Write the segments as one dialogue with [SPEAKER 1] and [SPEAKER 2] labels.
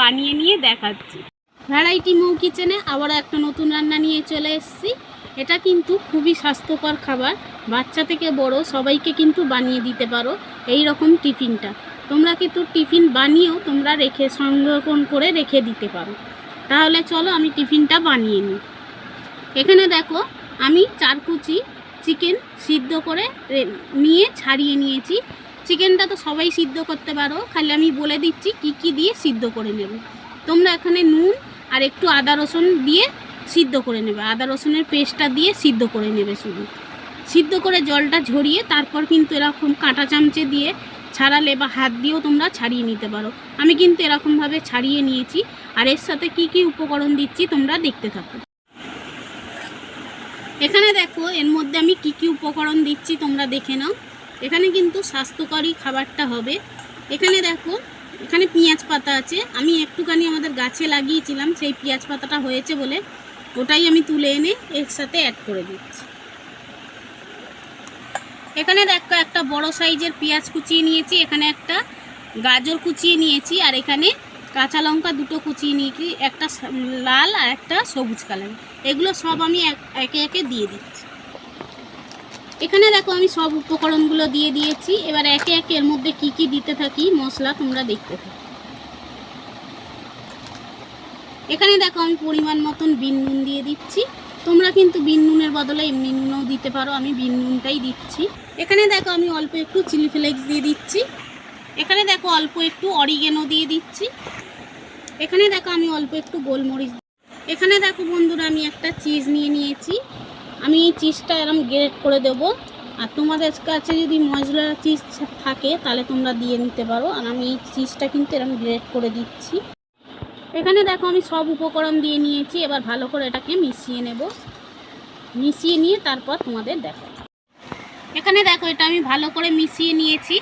[SPEAKER 1] বানিয়ে নিয়ে দেখাচ্ছি। ভ্যারাইটি মৌ কিচেনে আবার একটা নতুন রান্না নিয়ে চলে এসেছি। এটা কিন্তু খুবই স্বাস্থ্যকর খাবার। বাচ্চা থেকে বড় সবাইকে কিন্তু বানিয়ে দিতে পারো এই রকম টিফিনটা। তোমরা কিন্তু টিফিন বানিয়েও তোমরা রেখে, সংরক্ষণ করে রেখে দিতে পারো। তাহলে চলো আমি টিফিনটা বানিয়ে নিই। এখানে দেখো, আমি চার কুচি চিকেন সিদ্ধ করে নিয়ে ছাড়িয়ে নিয়েছি। চিকেনটা তো সবাই সিদ্ধ করতে পারো, খালি আমি বলে দিচ্ছি কি কি দিয়ে সিদ্ধ করে নেবে। তোমরা এখানে নুন আর একটু আদা রসুন দিয়ে সিদ্ধ করে নেবে। আদা রসুনের পেস্টটা দিয়ে সিদ্ধ করে নেবে শুধু। সিদ্ধ করে জলটা ঝরিয়ে তারপর কিন্তু এরকম কাঁটা চামচে দিয়ে ছাড়ালে বা হাত দিয়েও তোমরা ছাড়িয়ে নিতে পারো। আমি কিন্তু এরকমভাবে ছাড়িয়ে নিয়েছি আর এর সাথে কি কি উপকরণ দিচ্ছি তোমরা দেখতে থাকো। এখানে দেখো, এর মধ্যে আমি কি কি উপকরণ দিচ্ছি তোমরা দেখে নাও। এখানে কিন্তু স্বাস্থ্যকরী খাবারটা হবে। এখানে দেখো, এখানে পেঁয়াজ পাতা আছে। আমি একটুখানি আমাদের গাছে লাগিয়েছিলাম, সেই পেঁয়াজ পাতাটা হয়েছে বলে ওটাই আমি তুলে এনে এর সাথে অ্যাড করে দিচ্ছি। এখানে দেখো, একটা বড় সাইজের পেঁয়াজ কুচিয়ে নিয়েছি। এখানে একটা গাজর কুচিয়ে নিয়েছি আর এখানে কাঁচা লঙ্কা দুটো কুচিয়ে নিয়েছি, একটা লাল আর একটা সবুজ কালার এগুলো সব আমি এক- একে দিয়ে দিচ্ছি। এখানে দেখো আমি সব উপকরণগুলো দিয়ে দিয়েছি। এবার একে একে এর মধ্যে কি কি দিতে থাকি, মশলা তোমরা দেখতে থাকো। এখানে দেখো আমি পরিমাণ মতন বিন নুন দিয়ে দিচ্ছি। তোমরা কিন্তু বিন নুনের বদলে এমনি নুনও দিতে পারো, আমি বিন নুনটাই দিচ্ছি। এখানে দেখো আমি অল্প একটু চিলি ফ্লেক্স দিয়ে দিচ্ছি। এখানে দেখো অল্প একটু অরিগেনো দিয়ে দিচ্ছি। এখানে দেখো আমি অল্প একটু গোলমরিচ এখানে দেখো বন্ধুরা আমি একটা চিজ নিয়ে নিয়েছি। আমি এই চিজটা এরম গ্রেট করে দেব। আর তোমাদের কাছে যদি মজলা চিজ থাকে, তাহলে তোমরা দিয়ে নিতে পারো। আর আমি এই চিজটা কিন্তু এরম গ্রেট করে দিচ্ছি। এখানে দেখো আমি সব উপকরণ দিয়ে নিয়েছি। এবার ভালো করে এটাকে মিশিয়ে নেব। মিশিয়ে নিয়ে তারপর তোমাদের দেখো এখানে দেখো, এটা আমি ভালো করে মিশিয়ে নিয়েছি।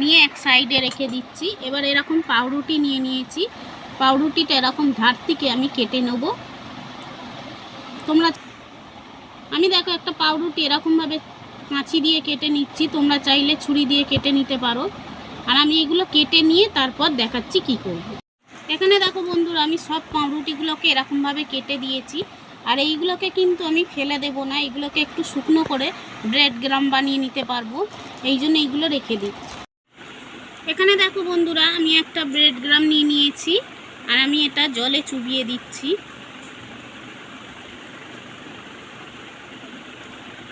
[SPEAKER 1] নিয়ে এক সাইডে রেখে দিচ্ছি। এবার এরকম পাউরুটি নিয়ে নিয়েছি। পাউরুটিটা এরকম ধার থেকে আমি কেটে নেব। তোমরা আমি দেখো একটা পাউরুটি এরকমভাবে কাঁচি দিয়ে কেটে নিচ্ছি, তোমরা চাইলে ছুরি দিয়ে কেটে নিতে পারো। আর আমি এগুলো কেটে নিয়ে তারপর দেখাচ্ছি কি করব। এখানে দেখো বন্ধুরা, আমি সব পাউরুটিগুলোকে এরকমভাবে কেটে দিয়েছি। আর এইগুলোকে কিন্তু আমি ফেলে দেব না, এগুলোকে একটু শুকনো করে ব্রেড গ্রাম বানিয়ে নিতে পারব। এই জন্য এইগুলো রেখে দিচ্ছি এখানে দেখো বন্ধুরা, আমি একটা ব্রেড গ্রাম নিয়ে নিয়েছি, আর আমি এটা জলে চুবিয়ে দিচ্ছি।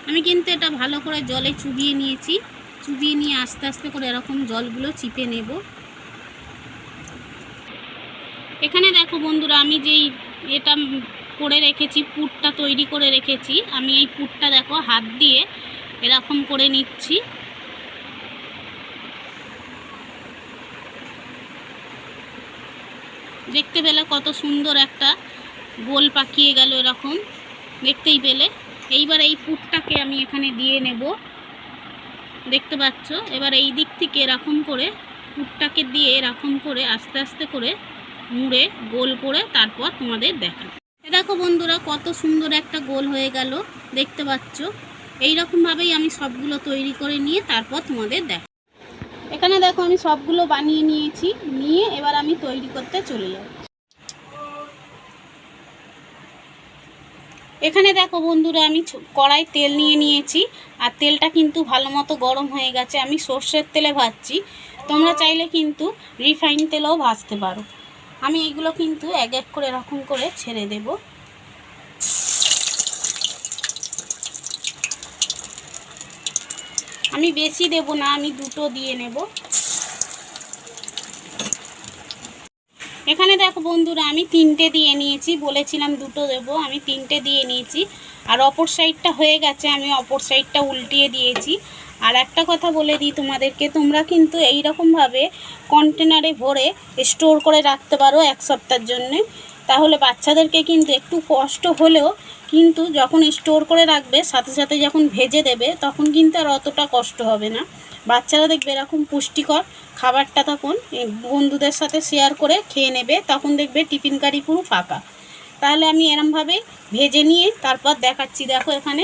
[SPEAKER 1] আমি কিন্তু এটা ভালো করে জলে চুবিয়ে নিয়েছি। চুবিয়ে নিয়ে আস্তে আস্তে করে এরকম জলগুলো চিপে নেব। এখানে দেখো বন্ধুরা, আমি যেই এটা করে রেখেছি, পুরটা তৈরি করে রেখেছি, আমি এই পুরটা দেখো হাত দিয়ে এরকম করে নিচ্ছি। দেখতে পেলে কত সুন্দর একটা গোল পাকিয়ে গেল এরকম, দেখতেই পেলে। এইবার এই পুরটাকে আমি এখানে দিয়ে নেব। দেখতে পাচ্ছ? এবার এই দিক থেকে এরকম করে পুরটাকে দিয়ে এরকম করে আস্তে আস্তে করে মুড়ে, গোল করে তারপর তোমাদের দেখা দেখো বন্ধুরা, কত সুন্দর একটা গোল হয়ে গেল। দেখতে পাচ্ছ? এই রকমভাবেই আমি সবগুলো তৈরি করে নিয়ে তারপর তোমাদের দেখ এখানে দেখো আমি সবগুলো বানিয়ে নিয়েছি। নিয়ে এবার আমি তৈরি করতে চলে যাব। এখানে দেখো বন্ধুরা, আমি কড়াই তেল নিয়ে নিয়েছি, আর তেলটা কিন্তু ভালো মতো গরম হয়ে গেছে। আমি সর্ষের তেলে ভাজছি। তোমরা চাইলে কিন্তু রিফাইন তেলেও ভাজতে পারো। আমি এগুলো কিন্তু এক এক করে এরকম করে ছেড়ে দেব। আমি বেশি দেব না, আমি দুটো দিয়ে নেব। এখানে দেখো বন্ধুরা, আমি তিনটে দিয়ে নিয়েছি, বলেছিলাম দুটো দেব, আমি তিনটে দিয়ে নিয়েছি। আর অপর সাইডটা হয়ে গেছে, আমি অপর সাইডটা উল্টিয়ে দিয়েছি। আর একটা কথা বলে দিই তোমাদেরকে, তোমরা কিন্তু এই রকমভাবে কন্টেনারে ভরে স্টোর করে রাখতে পারো এক সপ্তাহের জন্যে। তাহলে বাচ্চাদেরকে কিন্তু একটু কষ্ট হলেও কিন্তু যখন স্টোর করে রাখবে, সাথে সাথে যখন ভেজে দেবে, তখন কিন্তু আর অতটা কষ্ট হবে না। বাচ্চারা দেখবে এরকম পুষ্টিকর খাবারটা তখন বন্ধুদের সাথে শেয়ার করে খেয়ে নেবে, তখন দেখবে টিফিন কারি পুরো ফাঁকা। তাহলে আমি এরমভাবে ভেজে নিয়ে তারপর দেখাচ্ছি, দেখো এখানে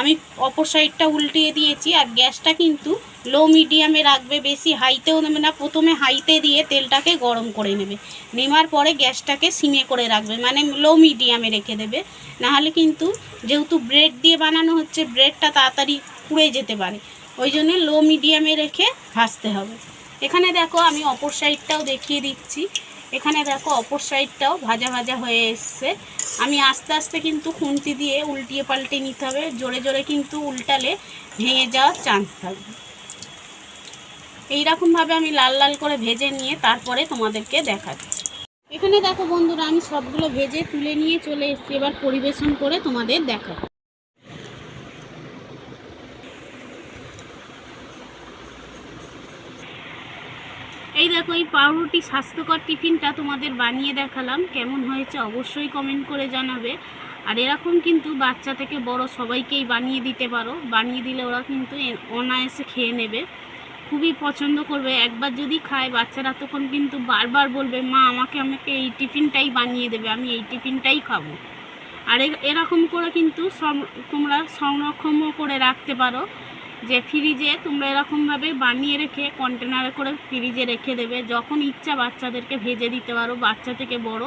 [SPEAKER 1] আমি অপর সাইডটা উল্টিয়ে দিয়েছি আর গ্যাসটা কিন্তু লো মিডিয়ামে রাখবে, বেশি হাইতেও নেবে না, প্রথমে হাইতে দিয়ে তেলটাকে গরম করে নেবে। নেওয়ার পরে গ্যাসটাকে সিমে করে রাখবে মানে লো মিডিয়ামে রেখে দেবে। নাহলে কিন্তু যেহেতু ব্রেড দিয়ে বানানো হচ্ছে ব্রেডটা তাড়াতাড়ি পুড়ে যেতে পারে। ওই জন্য লো মিডিয়ামে রেখে ভাজতে হবে। এখানে দেখো আমি অপর সাইডটাও দেখিয়ে দিচ্ছি। এখানে দেখো অপর সাইডটাও ভাজা ভাজা হয়ে এসছে। আমি আস্তে আস্তে কিন্তু খুন্তি দিয়ে উল্টিয়ে পাল্টে নিতে হবে। জোরে জোরে কিন্তু উল্টালে ভেঙে যাওয়ার চান্স থাকবে। এইরকমভাবে আমি লাল লাল করে ভেজে নিয়ে তারপরে তোমাদেরকে দেখাচ্ছি। এখানে দেখো বন্ধুরা, আমি সবগুলো ভেজে তুলে নিয়ে চলে এসেছি। এবার পরিবেশন করে তোমাদের দেখাবো। দেখো, এই পাউরুটি স্বাস্থ্যকর টিফিনটা তোমাদের বানিয়ে দেখালাম। কেমন হয়েছে অবশ্যই কমেন্ট করে জানাবে। আর এরকম কিন্তু বাচ্চা থেকে বড় সবাইকেই বানিয়ে দিতে পারো। বানিয়ে দিলে ওরা কিন্তু অনায়াসে খেয়ে নেবে। খুবই পছন্দ করবে। একবার যদি খায়, বাচ্চারা তখন কিন্তু বারবার বলবে, মা, আমাকে আমাকে এই টিফিনটাই বানিয়ে দেবে, আমি এই টিফিনটাই খাব। আর এরকম করে কিন্তু তোমরা সংরক্ষণও করে রাখতে পারো। যে ফ্রিজে তোমরা এরকমভাবে বানিয়ে রেখে কন্টেনারে করে ফ্রিজে রেখে দেবে। যখন ইচ্ছা বাচ্চাদেরকে ভেজে দিতে পারো, বাচ্চা থেকে বড়।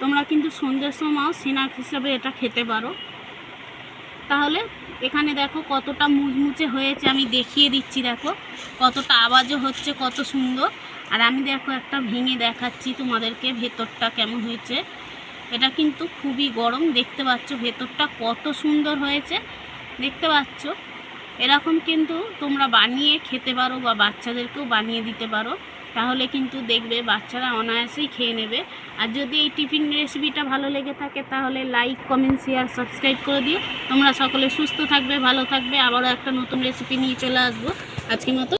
[SPEAKER 1] তোমরা কিন্তু সন্ধ্যের সময়ও স্ন্যাক্স হিসাবে এটা খেতে পারো। তাহলে এখানে দেখো কতটা মুচমুচে হয়েছে, আমি দেখিয়ে দিচ্ছি দেখো। কতটা আওয়াজও হচ্ছে, কত সুন্দর। আর আমি দেখো একটা ভেঙে দেখাচ্ছি তোমাদেরকে ভেতরটা কেমন হয়েছে। এটা কিন্তু খুবই গরম, দেখতে পাচ্ছ ভেতরটা কত সুন্দর হয়েছে। দেখতে পাচ্ছ? এরকম কিন্তু তোমরা বানিয়ে খেতে পারো বা বাচ্চাদেরকেও বানিয়ে দিতে পারো। তাহলে কিন্তু দেখবে বাচ্চারা অনায়াসেই খেয়ে নেবে। আর যদি এই টিফিন রেসিপিটা ভালো লেগে থাকে, তাহলে লাইক কমেন্ট শেয়ার সাবস্ক্রাইব করে দিও। তোমরা সকলে সুস্থ থাকবে, ভালো থাকবে। আবারও একটা নতুন রেসিপি নিয়ে চলে আসব। আজকের মতো